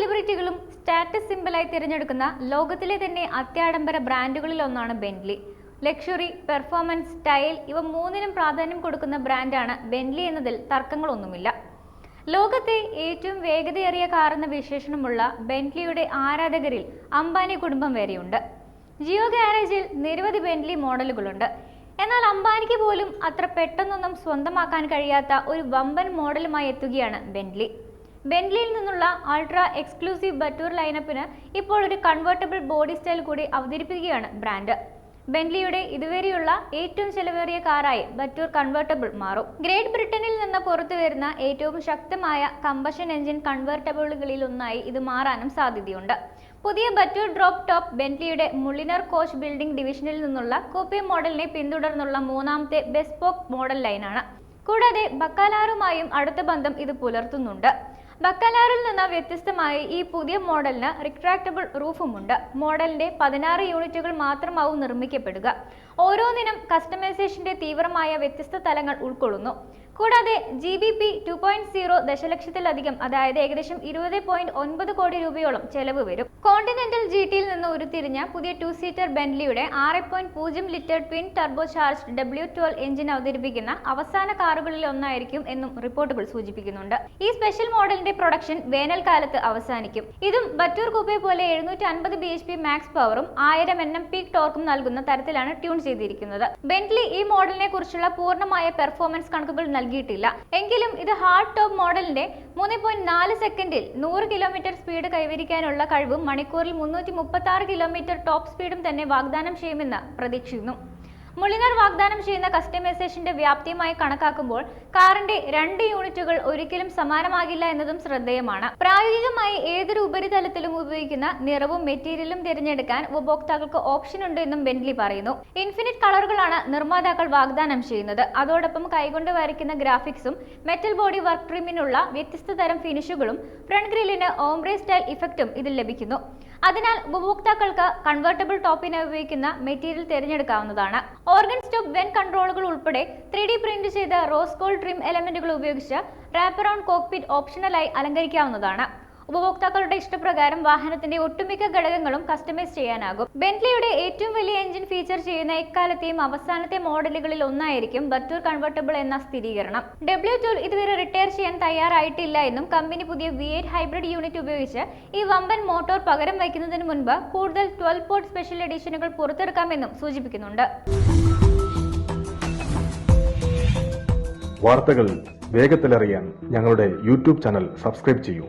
സെലിബ്രിറ്റികളും status സിമ്പിളായി തിരഞ്ഞെടുക്കുന്ന ലോകത്തിലെ തന്നെ അത്യാഡംബര ബ്രാൻഡുകളിൽ ഒന്നാണ് ബെൻലി ലക്ഷറി പെർഫോമൻസ് സ്റ്റൈൽ ഇവ മൂന്നിനും പ്രാധാന്യം കൊടുക്കുന്ന ബ്രാൻഡാണ് ബെൻലി എന്നതിൽ തർക്കങ്ങളൊന്നുമില്ല. ലോകത്തെ ഏറ്റവും വേഗതയേറിയ കാറെന്ന വിശേഷണമുള്ള ബെൻലിയുടെ ആരാധകരിൽ അംബാനി കുടുംബം വരെയുണ്ട്. ജിയോ ഗാരേജിൽ നിരവധി ബെൻലി മോഡലുകളുണ്ട്. എന്നാൽ അംബാനിക്ക് പോലും അത്ര പെട്ടെന്നൊന്നും സ്വന്തമാക്കാൻ കഴിയാത്ത ഒരു വമ്പൻ മോഡലുമായി എത്തുകയാണ് ബെന്റ്ലി ബെന്റ്ലിയിൽ നിന്നുള്ള അൾട്രാ എക്സ്ക്ലൂസീവ് ബറ്റൂർ ലൈനപ്പിന് ഇപ്പോൾ ഒരു കൺവേർട്ടബിൾ ബോഡി സ്റ്റൈൽ കൂടി അവതരിപ്പിക്കുകയാണ് ബ്രാൻഡ് ബെൻലിയുടെ ഇതുവരെയുള്ള ഏറ്റവും ചെലവേറിയ കാറായി ബറ്റൂർ കൺവേർട്ടബിൾ മാറും. ഗ്രേറ്റ് ബ്രിട്ടനിൽ നിന്ന് പുറത്തു വരുന്ന ഏറ്റവും ശക്തമായ കമ്പഷൻ എഞ്ചിൻ കൺവേർട്ടബിളുകളിൽ ഒന്നായി ഇത് മാറാനും സാധ്യതയുണ്ട്. പുതിയ ബറ്റൂർ ഡ്രോപ്പ് ടോപ്പ് ബെൻലിയുടെ മുള്ളിനർ കോച്ച് ബിൽഡിംഗ് ഡിവിഷനിൽ നിന്നുള്ള കോപ്പി മോഡലിനെ പിന്തുടർന്നുള്ള മൂന്നാമത്തെ ബെസ്പോക്ക് മോഡൽ ലൈനാണ് കൂടാതെ ബക്കാലാറുമായും അടുത്ത ബന്ധം ഇത് പുലർത്തുന്നുണ്ട്. ബക്കലാറിൽ നിന്ന് വ്യത്യസ്തമായി ഈ പുതിയ മോഡലിന് റിട്രാക്റ്റബിൾ റൂഫുമുണ്ട്. മോഡലിന്റെ പതിനാറ് യൂണിറ്റുകൾ മാത്രമാവും നിർമ്മിക്കപ്പെടുക. ഓരോന്നിനും കസ്റ്റമൈസേഷന്റെ തീവ്രമായ വ്യത്യസ്ത തലങ്ങൾ ഉൾക്കൊള്ളുന്നു. കൂടാതെ G B P two point zero ദശലക്ഷത്തിലധികം അതായത് ഏകദേശം ഇരുപത് പോയിന്റ് ഒൻപത് കോടി രൂപയോളം ചെലവ് വരും. കോണ്ടിനെന്റൽ ജി ടിയിൽ നിന്ന് ഉരുത്തിരിഞ്ഞ പുതിയ ടു സീറ്റർ ബെന്റ്ലിയുടെ ആറ് പോയിന്റ് പൂജ്യം litre twin turbo charge W twelve engine അവതരിപ്പിക്കുന്ന അവസാന കാറുകളിൽ ഒന്നായിരിക്കും എന്നും റിപ്പോർട്ടുകൾ സൂചിപ്പിക്കുന്നുണ്ട്. ഈ സ്പെഷ്യൽ മോഡലിന്റെ പ്രൊഡക്ഷൻ വേനൽക്കാലത്ത് അവസാനിക്കും. ഇതും ബറ്റൂർ കൂപ്പെ പോലെ എഴുന്നൂറ്റി അൻപത് ബി എച്ച് പി മാക്സ് പവറും ആയിരം എൻ എം പീക്ക് ടോർക്കും നൽകുന്ന തരത്തിലാണ് ട്യൂൺ ചെയ്തിരിക്കുന്നത്. ബെന്റ്ലി ഈ മോഡലിനെ കുറിച്ചുള്ള പൂർണമായ പെർഫോമൻസ് കണക്കുകൾ നൽകിയിട്ടില്ല. എങ്കിലും ഇത് ഹാർഡ് ടോപ്പ് മോഡലിന്റെ മൂന്ന് പോയിന്റ് നാല് സെക്കൻഡിൽ നൂറ് കിലോമീറ്റർ സ്പീഡ് കൈവരിക്കാനുള്ള കഴിവും മണിക്കൂറിൽ മുന്നൂറ്റി മുപ്പത്തി ആറ് കിലോമീറ്റർ ടോപ്പ് സ്പീഡും തന്നെ വാഗ്ദാനം ചെയ്യുമെന്ന് പ്രതീക്ഷിക്കുന്നു. മുളിനർ വാഗ്ദാനം ചെയ്യുന്ന കസ്റ്റമൈസേഷന്റെ വ്യാപ്തിയുമായി കണക്കാക്കുമ്പോൾ കാറിന്റെ രണ്ട് യൂണിറ്റുകൾ ഒരിക്കലും സമാനമാകില്ല എന്നതും ശ്രദ്ധേയമാണ്. പ്രായോഗികമായി ഏതൊരു ഉപരിതലത്തിലും ഉപയോഗിക്കുന്ന നിറവും മെറ്റീരിയലും തിരഞ്ഞെടുക്കാൻ ഉപഭോക്താക്കൾക്ക് ഓപ്ഷൻ ഉണ്ട് എന്നും ബെന്റ്ലി പറയുന്നു. ഇൻഫിനിറ്റ് കളറുകളാണ് നിർമ്മാതാക്കൾ വാഗ്ദാനം ചെയ്യുന്നത്. അതോടൊപ്പം കൈകൊണ്ട് വരയ്ക്കുന്ന ഗ്രാഫിക്സും മെറ്റൽ ബോഡി വർക്ക് ട്രിമിനുള്ള വ്യത്യസ്ത തരം ഫിനിഷുകളും ഫ്രണ്ട് ഗ്രില്ലിന് ഓംബ്രേ സ്റ്റൈൽ ഇഫക്റ്റും ഇതിൽ ലഭിക്കുന്നു. അതിനാൽ ഉപഭോക്താക്കൾക്ക് കൺവേർട്ടബിൾ ടോപ്പിനെ ഉപയോഗിക്കുന്ന മെറ്റീരിയൽ തിരഞ്ഞെടുക്കാവുന്നതാണ്. ഓർഗൻ സ്റ്റോപ്പ് വെൻ കൺട്രോളുകൾ ഉൾപ്പെടെ ത്രീ ഡി പ്രിന്റ് ചെയ്ത റോസ് ഗോൾഡ് ട്രിം എലമെന്റുകൾ ഉപയോഗിച്ച് റാപ്പ് അറൌണ്ട് കോക്പിറ്റ് ഓപ്ഷണലായി അലങ്കരിക്കാവുന്നതാണ്. ഉപഭോക്താക്കളുടെ ഇഷ്ടപ്രകാരം വാഹനത്തിന്റെ ഒട്ടുമിക്ക ഘടകങ്ങളും കസ്റ്റമൈസ് ചെയ്യാനാകും. ബെന്റ്ലിയുടെ ഏറ്റവും വലിയ എഞ്ചിൻ ഫീച്ചർ ചെയ്യുന്ന എക്കാലത്തെയും അവസാനത്തെ മോഡലുകളിൽ ഒന്നായിരിക്കും ബറ്റൂർ കൺവേർട്ടബിൾ എന്ന സ്ഥിരീകരണം. ഡബ്ല്യു ടൂർ ഇതുവരെ റിട്ടയർ ചെയ്യാൻ തയ്യാറായിട്ടില്ല എന്നും കമ്പനി പുതിയ വി എയ്റ്റ് ഹൈബ്രിഡ് യൂണിറ്റ് ഉപയോഗിച്ച് ഈ വമ്പൻ മോട്ടോർ പകരം വയ്ക്കുന്നതിന് മുൻപ് കൂടുതൽ ട്വൽവ് പോർട്ട് സ്പെഷ്യൽ എഡിഷനുകൾ പുറത്തെടുക്കാമെന്നും സൂചിപ്പിക്കുന്നുണ്ട്. വാർത്തകൾ വേഗത്തിലറിയാൻ ഞങ്ങളുടെ യൂട്യൂബ് ചാനൽ സബ്സ്ക്രൈബ് ചെയ്യൂ.